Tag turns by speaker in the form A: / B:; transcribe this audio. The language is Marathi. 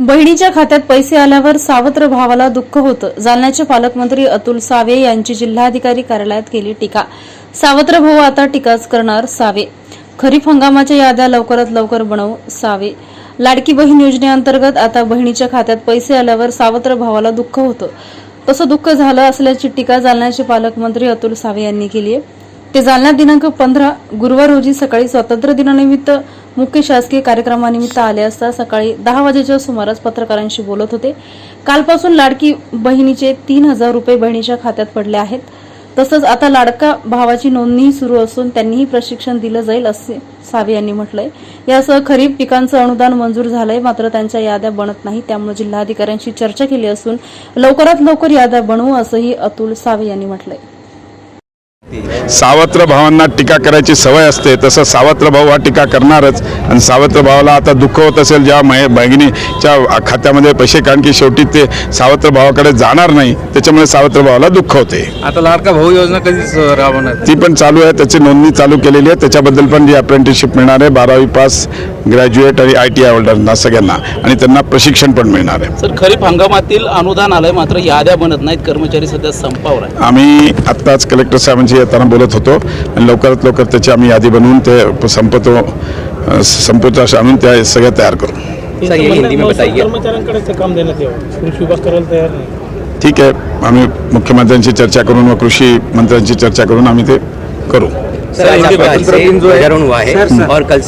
A: बहिणीच्या खात्यात पैसे आल्यावर सावत्र भावाला दुःख होतं. जालन्याचे पालकमंत्री अतुल सावे यांची जिल्हाधिकारी कार्यालयात केली टीका. सावत्र भाऊ आता टीकाच करणार सावे. खरीप हंगामाच्या याद्या लवकरात लवकर बनवू सावे. लाडकी बहीण योजनेअंतर्गत आता बहिणीच्या खात्यात पैसे आल्यावर सावत्र भावाला दुःख होतं. तसं दुःख झालं असल्याची टीका जालन्याचे पालकमंत्री अतुल सावे यांनी केली आहे ते जालना दिनांक पंधरा गुरुवार रोजी सकाळी स्वातंत्र्य दिनानिमित्त मुख्य शासकीय कार्यक्रमानिमित्त आले असता सकाळी दहा वाजेच्या सुमारास पत्रकारांशी बोलत होते. कालपासून लाडकी बहिणीचे तीन हजार रुपये बहिणीच्या खात्यात पडले आहेत. तसंच आता लाडका भावाची नोंदणी सुरू असून त्यांनीही प्रशिक्षण दिलं जाईल असे सावे यांनी म्हटलंय. यासह खरीप पिकांचं अनुदान मंजूर झालंय मात्र त्यांच्या याद्या बनत नाही त्यामुळे जिल्हाधिकाऱ्यांशी चर्चा केली असून लवकरात लवकर याद्या बनवू असंही अतुल सावे यांनी म्हटलंय.
B: सावत्र भावांना टीका करायची सवय असते तसं सावत्र भाऊ हा टीका करणारच. आणि सावत्र भावाला आता दुःख होत असेल ज्या मै बहिणीच्या खात्यामध्ये पैसे कारण की शेवटी ते सावत्र भावाकडे जाणार नाही त्याच्यामुळे सावत्र भावाला दुःख होते.
C: आता लाडका भाऊ योजना कधीच राबवणार
B: ती पण चालू आहे त्याची नोंदणी चालू केलेली आहे. त्याच्याबद्दल पण जी अप्रेंटिसशिप मिळणार आहे बारावी पास ग्रॅज्युएट आणि आय टी आय होल्डरना सगळ्यांना. आणि त्यांना प्रशिक्षण पण मिळणार आहे.
D: सर खरीप हंगामातील अनुदान आलंय मात्र याद्या बनत नाहीत. कर्मचारी सध्या संपावर
B: आम्ही आत्ताच कलेक्टर साहेबांशी येताना बोलत होतो. आणि लवकरात लवकर त्याची आम्ही यादी बनवून ते संपतो अ, संपुष्टास आणून त्या सगळ्या तयार करू.
E: सर ये हिंदी में बताइए कर्मचाऱ्यांकडे ते काम देण्यात यावं. कृषी विभाग करायला तयार नाही.
B: ठीक आहे. आम्ही मुख्यमंत्र्यांशी चर्चा करून व कृषी मंत्र्यांशी चर्चा करून आम्ही ते करू.
C: सर,
F: आज आपका ध्वजारोहण हुआ है और कल